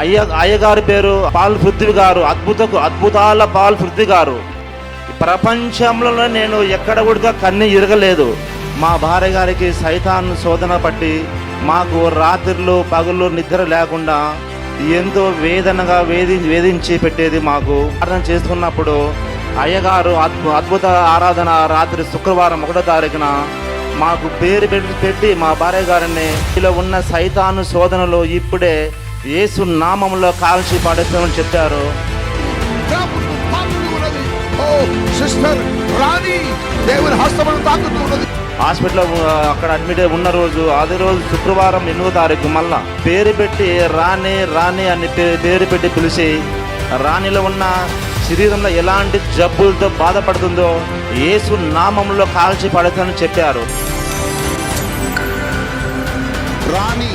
అయ్య అయ్యగారి పేరు పాల్ పృథ్వీ గారు. అద్భుత అద్భుతాల పాల్ పృథ్వీ గారు. ప్రపంచంలో నేను ఎక్కడ కూడా కన్ను ఇరగలేదు. మా భార్య గారికి సైతాన్ శోధన పట్టి మాకు రాత్రులు పగులు నిద్ర లేకుండా ఎంతో వేదనగా వేధి వేధించి పెట్టేది మాకు. ప్రార్థన చేసుకున్నప్పుడు అయ్యగారు అద్భు అద్భుత ఆరాధన రాత్రి శుక్రవారం ఒకటో తారీఖున మాకు పేరు పెట్టి పెట్టి మా భార్య గారిని ఇలా ఉన్న సైతాను శోధనలు ఇప్పుడే యేసు నామంలో కాల్చి పడేస్తామని చెప్పారు. తాకుతూ తాకుతూ ఉన్నది. ఓ సిస్టర్ రాణి దేవుని హస్తమును తాకుతూ ఉన్నది. హాస్పిటల్లో ఆ, అక్కడ అడ్మిట్ అయి ఉన్న రోజు అదే రోజు శుక్రవారం ఎనిమిదో తారీఖు మళ్ళా పేరు పెట్టి రాణి రాణి అని పేరు పెట్టి పిలిచి రాణిలో ఉన్న శరీరంలో ఎలాంటి జబ్బులతో బాధపడుతుందో యేసు నామంలో కాల్చి పడతానని చెప్పారు. రాణి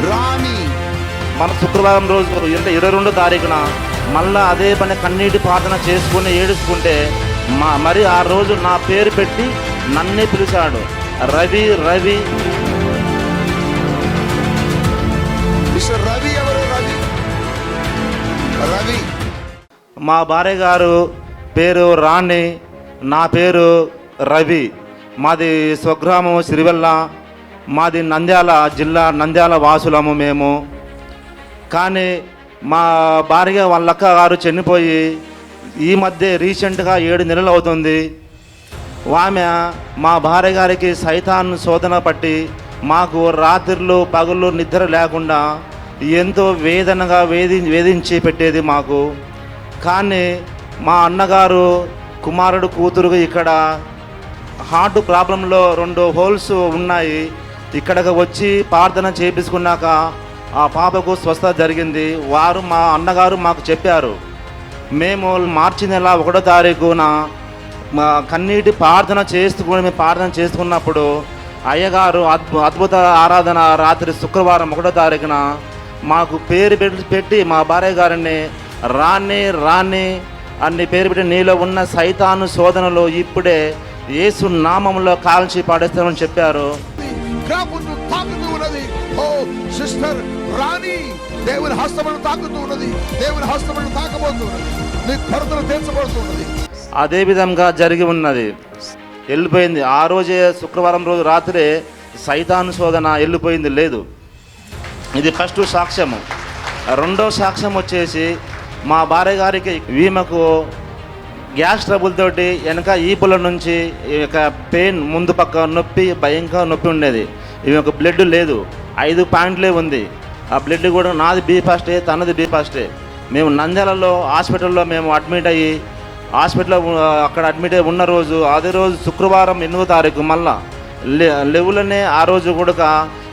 రాణి. మన శుక్రవారం రోజు అంటే ఇరవై రెండో తారీఖున మళ్ళా అదే పని కన్నీటి ప్రార్థన చేసుకుని ఏడుచుకుంటే మా మరి ఆ రోజు నా పేరు పెట్టి నన్నే పిలిచాడు. రవి రవి. మిస్టర్ రవి ఎవరు? రవి. రవి. మా భార్య గారు పేరు రాణి నా పేరు రవి. మాది స్వగ్రామం సిరివెల్ల మాది నంద్యాల జిల్లా నంద్యాల వాసులము మేము. కానీ మా భార్య వాళ్ళ అక్క గారు చనిపోయి ఈ మధ్య రీసెంట్గా ఏడు నెలలు అవుతుంది. ఆమె మా భార్య గారికి సైతాన్ శోధన పట్టి మాకు రాత్రులు పగుళ్ళు నిద్ర లేకుండా ఎంతో వేదనగా వేధి వేధించి పెట్టేది మాకు. కానీ మా అన్నగారు కుమారుడు కూతురు ఇక్కడ హార్ట్ ప్రాబ్లంలో రెండు హోల్స్ ఉన్నాయి. ఇక్కడికి వచ్చి ప్రార్థన చేపించుకున్నాక ఆ పాపకు స్వస్థత జరిగింది. వారు మా అన్నగారు మాకు చెప్పారు మేము మార్చి నెల ఒకటో తారీఖున మా కన్నీటి ప్రార్థన చేసుకుని మేము ప్రార్థన చేసుకున్నప్పుడు అయ్యగారు అద్భు అద్భుత ఆరాధన రాత్రి శుక్రవారం ఒకటో తారీఖున మాకు పేరు పెట్టి పెట్టి మా భార్య గారిని రాణి రాణి అన్ని పేరు పెట్టి నీలో ఉన్న సైతాను శోధనలు ఇప్పుడే యేసు నామంలో కాల్చి పాడేస్తామని చెప్పారు. తాకుతూ తాకుతూ ఉన్నది. ఓ సిస్టర్ రాణి దేవుని హస్తమును తాకుతూ ఉన్నది. దేవుని హస్తమును తాకబోతున్నది. నీ కొరతలు తీర్చబడుతున్నది అదే విధంగా జరిగి ఉన్నది. వెళ్ళిపోయింది. ఆ రోజే శుక్రవారం రోజు రాత్రే సైతాను శోధన వెళ్ళిపోయింది. లేదు. ఇది ఫస్ట్ సాక్ష్యము. రెండో సాక్ష్యం వచ్చేసి మా భార్య గారికి ఈమెకు గ్యాస్ ట్రబుల్ తోటి వెనక ఈపుల నుంచి ఈ యొక్క పెయిన్ ముందు పక్క నొప్పి భయంకర నొప్పి ఉండేది. ఈమెకు బ్లడ్ లేదు. ఐదు పాయింట్లే ఉంది. ఆ బ్లడ్ కూడా నాది బీ ఫాస్టే తనది బీ ఫాస్టే. మేము నంద్యాలలో హాస్పిటల్లో మేము అడ్మిట్ అయ్యి హాస్పిటల్లో అక్కడ అడ్మిట్ అయి ఉన్న రోజు అదే రోజు శుక్రవారం ఎనిమిదో తారీఖు మళ్ళా లెవులనే ఆ రోజు కూడా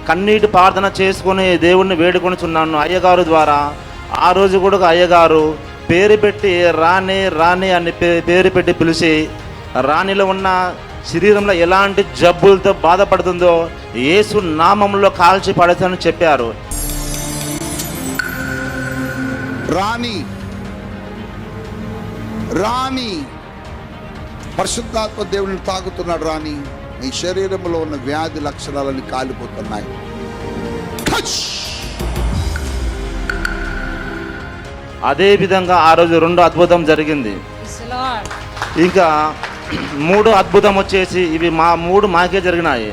కన్నీటి ప్రార్థన చేసుకుని దేవుణ్ణి వేడుకొని చున్నాను అయ్యగారు ద్వారా. ఆ రోజు కూడా అయ్యగారు పేరు పెట్టి రాణి రాణి అని పే- పేరు పెట్టి పిలిచి రాణిలో ఉన్న శరీరంలో ఎలాంటి జబ్బులతో బాధపడుతుందో యేసు నామంలో కాల్చి పడతానని చెప్పారు. రాణి రాణి పరిశుద్ధాత్మ దేవుని తాగుతున్నాడు రాణి. నీ శరీరంలో ఉన్న వ్యాధి లక్షణాలని కాలిపోతున్నాయి. అదే విధంగా ఆ రోజు రెండో అద్భుతం జరిగింది. ఇంకా మూడో అద్భుతం వచ్చేసి ఇవి మా మూడు మాకే జరిగినాయి.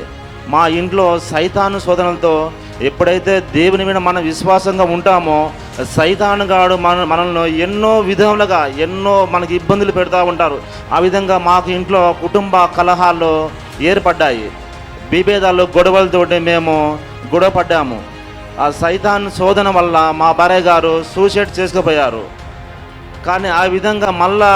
మా ఇంట్లో సైతాను శోధనలతో ఎప్పుడైతే దేవుని మీద మనం విశ్వాసంగా ఉంటామో సైతాను గాడు మన మనల్ని ఎన్నో విధములుగా ఎన్నో మనకి ఇబ్బందులు పెడతా ఉంటారు. ఆ విధంగా మాకు ఇంట్లో కుటుంబ కలహాలు ఏర్పడ్డాయి. విభేదాలు గొడవలతోటి మేము గొడవ పడ్డాము ఆ సైతాన్ శోధన వల్ల మా భార్య గారు సూసైడ్ చేసుకుపోయారు. కానీ ఆ విధంగా మళ్ళా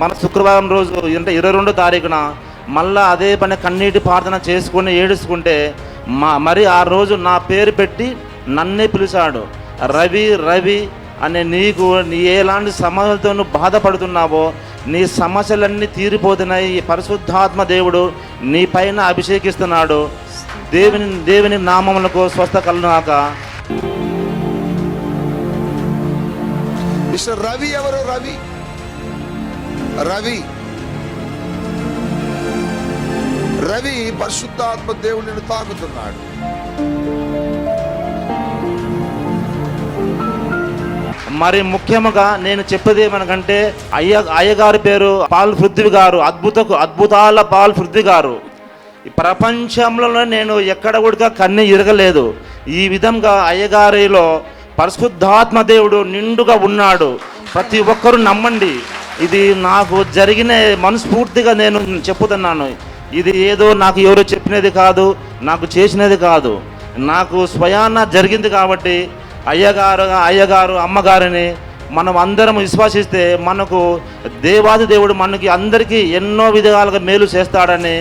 మన శుక్రవారం రోజు అంటే ఇరవై రెండో తారీఖున మళ్ళా అదే పని కన్నీటి ప్రార్థన చేసుకుని ఏడుచుకుంటే మా మరి ఆ రోజు నా పేరు పెట్టి నన్నే పిలిచాడు. రవి రవి అనే నీకు నీ ఎలాంటి సమస్యలతో నువ్వు బాధపడుతున్నావో నీ సమస్యలన్నీ తీరిపోతున్నాయి. ఈ పరిశుద్ధాత్మ దేవుడు నీ పైన అభిషేకిస్తున్నాడు. దేవుని దేవుని నామములకు స్వస్థ కలునాక మిస్టర్ రవి ఎవరు? రవి? రవి. రవి పరిశుద్ధాత్మ దేవుడిని తాకుతున్నాడు. మరి ముఖ్యముగా నేను చెప్పేది ఏమనకంటే అయ్య అయ్యగారి పేరు పాల్ పృథ్వీ గారు అద్భుతకు అద్భుతాల పాల్ పృథ్వీ గారు. ఈ ప్రపంచంలో నేను ఎక్కడ కూడా కన్ను ఇరగలేదు. ఈ విధంగా అయ్యగారిలో పరిశుద్ధాత్మ దేవుడు నిండుగా ఉన్నాడు. ప్రతి ఒక్కరూ నమ్మండి. ఇది నాకు జరిగిన మనస్ఫూర్తిగా నేను చెప్పుతున్నాను. ఇది ఏదో నాకు ఎవరో చెప్పినది కాదు నాకు చేసినది కాదు. నాకు స్వయాన జరిగింది కాబట్టి అయ్యగారు అయ్యగారు అమ్మగారిని మనం అందరం విశ్వాసిస్తే మనకు దేవాది దేవుడు మనకి అందరికీ ఎన్నో విధాలుగా మేలు చేస్తాడని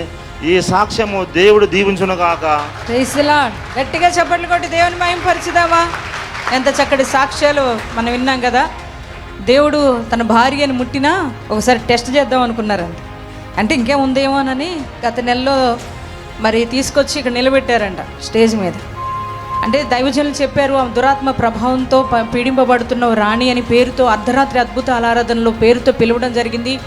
ఈ సాక్ష్యము దేవుడు దీవించును గాక. గట్టిగా చప్పట్లు కొట్టి దేవుని మయంపరిచిదామా ఎంత చక్కటి సాక్ష్యాలు మనం విన్నాం కదా. దేవుడు తన భార్యని ముట్టినా ఒకసారి టెస్ట్ చేద్దాం అనుకున్నారంట. అంటే ఇంకేముందేమోనని గత నెలలో మరి తీసుకొచ్చి ఇక్కడ నిలబెట్టారంట స్టేజ్ మీద. అంటే దైవజనులు చెప్పారు ఆ దురాత్మ ప్రభావంతో పీడింపబడుతున్న రాణి అని పేరుతో అర్ధరాత్రి అద్భుత ఆరాధనలో పేరుతో పిలవడం జరిగింది.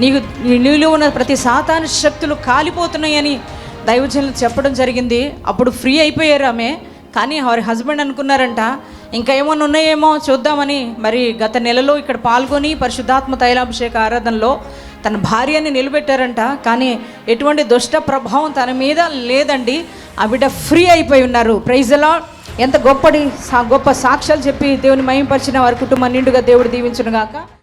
నీకు నీలో ఉన్న ప్రతి సాతాను శక్తులు కాలిపోతున్నాయని దైవజనులు చెప్పడం జరిగింది. అప్పుడు ఫ్రీ అయిపోయారు ఆమె. కానీ వారి హస్బెండ్ అనుకున్నారంట ఇంకా ఏమన్నా ఉన్నాయేమో చూద్దామని. మరి గత నెలలో ఇక్కడ పాల్గొని పరిశుద్ధాత్మ తైలాభిషేక ఆరాధనలో తన భార్యని నిలబెట్టారంట. కానీ ఎటువంటి దుష్ట ప్రభావం తన మీద లేదండి. ఆ బిడ్డ ఫ్రీ అయిపోయి ఉన్నారు. ప్రైజ్లా ఎంత గొప్పటి సా- గొప్ప సాక్ష్యాలు చెప్పి దేవుని మయంపరిచిన వారి కుటుంబం నిండుగా దేవుడు దీవించును గాక